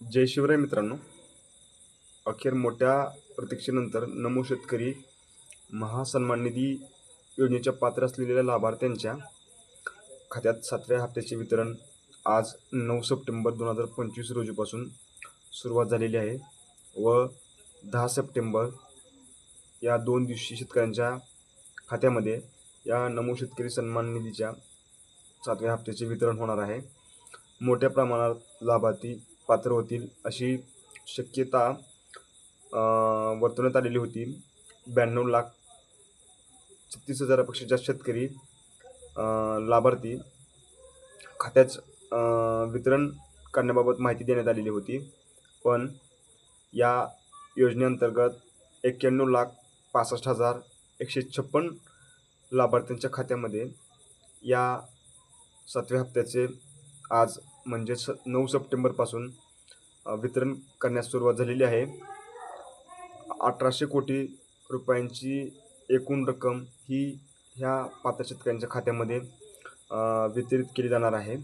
जय शिवराय मित्रांनो. अखेर मोठ्या प्रतीक्षेनंतर नमो शेतकरी महासन्मान निधी योजनेच्या पात्र असलेल्या लाभार्थ्यांच्या खात्यात सातव्या हप्त्याचे वितरण आज नऊ सप्टेंबर दोन हजार पंचवीस रोजीपासून सुरुवात झालेली आहे व दहा सप्टेंबर या दोन दिवशी शेतकऱ्यांच्या खात्यामध्ये या नमो शेतकरी सन्मान निधीच्या सातव्या हप्त्याचे वितरण होणार आहे. मोठ्या प्रमाणात लाभार्थी पात्र होतील अशी शक्यता वर्तवण्यात आलेली होती. ब्याण्णव लाख छत्तीस हजारापेक्षा जास्त शेतकरी लाभार्थी खात्याच वितरण करण्याबाबत माहिती देण्यात आलेली होती. पण या योजनेअंतर्गत एक्क्याण्णव लाख पासष्ट हजार एकशे छप्पन लाभार्थ्यांच्या खात्यामध्ये या सातव्या हप्त्याचे आज म्हणजेच नऊ सप्टेंबरपासून वितरण करण्यास सुरुवात झालेली आहे. अठराशे कोटी रुपयांची एकूण रक्कम ही ह्या पात्र शेतकऱ्यांच्या खात्यामध्ये वितरित केली जाणार आहे.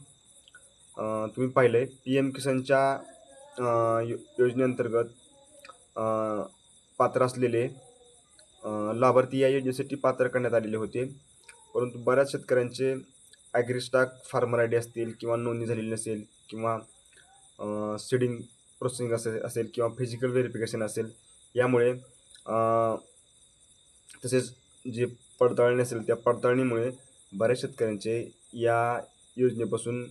तुम्ही पाहिलं आहे पी एम किसानच्या यो योजनेअंतर्गत पात्र असलेले लाभार्थी या योजनेसाठी पात्र करण्यात आलेले होते. परंतु बऱ्याच शेतकऱ्यांचे ॲग्रिस्टाक फार्मर आय डी असतील किंवा नोंदणी झालेली नसेल किंवा सीडिंग प्रोसेसिंग असेल असेल किंवा फिजिकल व्हेरिफिकेशन असेल यामुळे तसेच जे पडताळणी असेल त्या पडताळणीमुळे बऱ्याच शेतकऱ्यांचे या योजनेपासून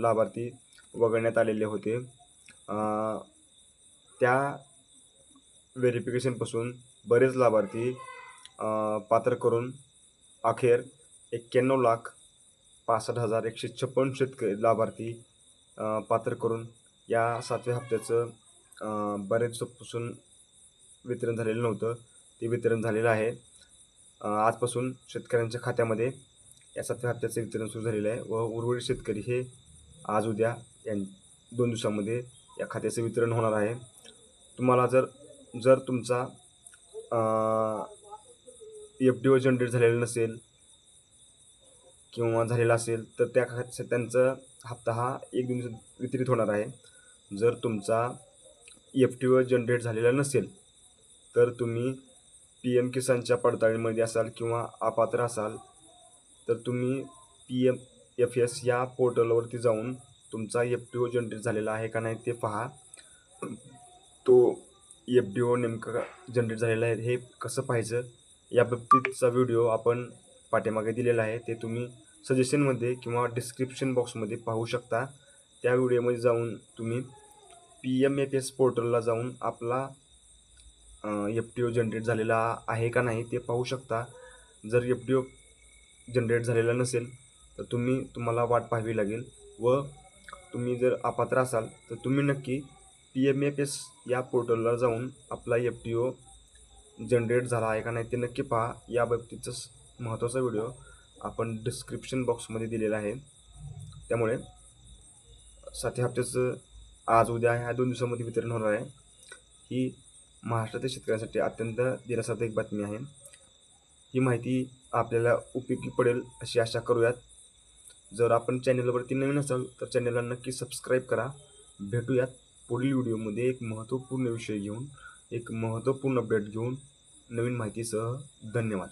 लाभार्थी वगळण्यात आलेले होते. त्या व्हेरिफिकेशनपासून बरेच लाभार्थी पात्र करून अखेर एक्क्याण्णव लाख पासष्ट हजार एकशे छप्पन शेतकरी लाभार्थी पात्र करून या सातव्या हप्त्याचं बरेच दिवसापासून वितरण झालेलं नव्हतं. ते वितरण झालेलं आहे. आजपासून शेतकऱ्यांच्या खात्यामध्ये या सातव्या हप्त्याचं वितरण सुरू झालेलं आहे व उर्वरित शेतकरी हे आज उद्या या दोन दिवसामध्ये या खात्याचं वितरण होणार आहे. तुम्हाला जर जर तुमचा एफ डी ओ जनरेट झालेला नसेल किंवा झालेला असेल तर त्या खात्यात त्यांचा हप्ता हा एक दोन दिवसात वितरित होणार आहे. जर तुमचा एफ टी ओ जनरेट झालेला नसेल तर तुम्ही पी एम किसानच्या पडताळणीमध्ये असाल किंवा अपात्र असाल तर तुम्ही पी एम एफ एस या पोर्टलवरती जाऊन तुमचा एफ टी ओ जनरेट झालेला आहे का नाही ते पहा. तो एफ डी ओ नेमकं जनरेट झालेला आहे हे कसं पाहायचं? या बाबतीतचा व्हिडिओ आपण पाठीमागे दिलेला आहे ते तुम्ही सजेशनमध्ये किंवा डिस्क्रिप्शन बॉक्समध्ये पाहू शकता. त्या व्हिडिओमध्ये जाऊन तुम्ही पी एम एफ एस पोर्टलला जाऊन आपला एफ टी ओ जनरेट झालेला आहे का नाही ते पाहू शकता. जर एफ टी ओ जनरेट झालेला नसेल तर तुम्ही तुम्हाला वाट पाहावी लागेल. व तुम्ही जर अपात्र असाल तर तुम्ही नक्की पी एम एफ एस या पोर्टलला जाऊन आपला एफ टी ओ जनरेट झाला आहे का नाही ते नक्की पहा. याबाबतीचाच महत्त्वाचा व्हिडिओ आपण डिस्क्रिप्शन बॉक्समध्ये दिलेला आहे. त्यामुळे साथी हप्त्याचं आज उद्या ह्या दोन दिवसामध्ये वितरण होणार आहे. ही महाराष्ट्रातील शेतकऱ्यांसाठी अत्यंत दिलासादायक बातमी आहे. ही माहिती आपल्याला उपयोगी पडेल अशी आशा करूयात. जर आपण चॅनलवरती नवीन असाल तर चॅनलला नक्की सबस्क्राईब करा. भेटूयात पुढील व्हिडिओमध्ये एक महत्त्वपूर्ण विषय घेऊन एक महत्त्वपूर्ण अपडेट घेऊन. नवीन माहितीसह धन्यवाद.